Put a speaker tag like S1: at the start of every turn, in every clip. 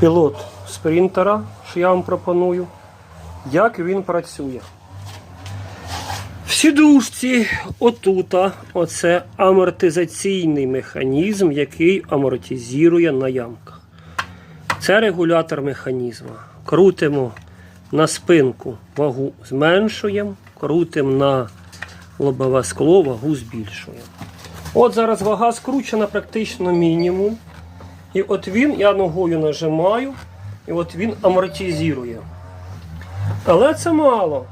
S1: пілот спринтера, що я вам пропоную, як він працює. В сідушці отута оце амортизаційний механізм, який амортизує на ямках. Це регулятор механізму. Крутимо на спинку вагу зменшуємо, крутимо на лобове скло, вагу збільшуємо. От зараз вага скручена практично мінімум. І от він, я ногою нажимаю, і от він амортизує. Але це мало.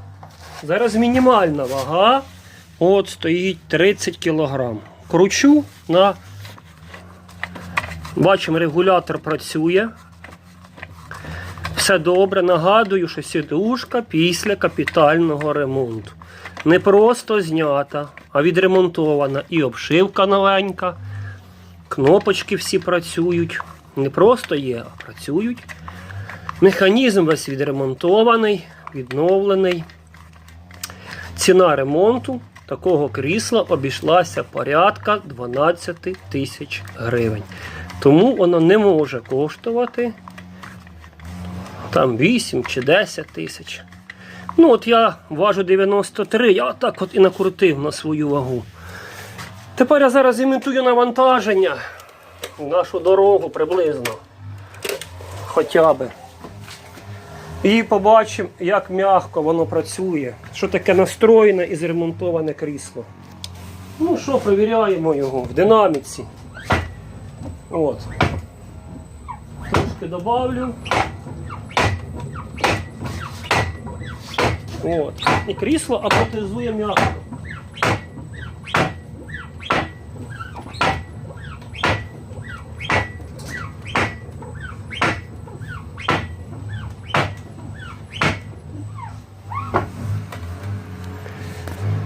S1: Зараз мінімальна вага. От стоїть 30 кг. Кручу на. Бачимо, регулятор працює. Все добре. Нагадую, що сідушка після капітального ремонту. Не просто знята, а відремонтована. І обшивка новенька. Кнопочки всі працюють. Не просто є, а працюють. Механізм весь відремонтований, відновлений. Ціна ремонту такого крісла обійшлася порядка 12 тисяч гривень. Тому воно не може коштувати там 8 чи 10 тисяч. Ну, от я важу 93, я так от і накрутив на свою вагу. Тепер я зараз імітую навантаження нашу дорогу приблизно. Хоча би. І побачимо, як м'яко воно працює. Що таке настроєне і зремонтоване крісло. Ну що, перевіряємо його в динаміці. От. Трошки добавлю. От. І крісло амортизує м'яко.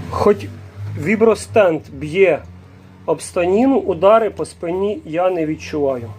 S1: Хоч вібростенд б'є об станіну, удари по спині я не відчуваю.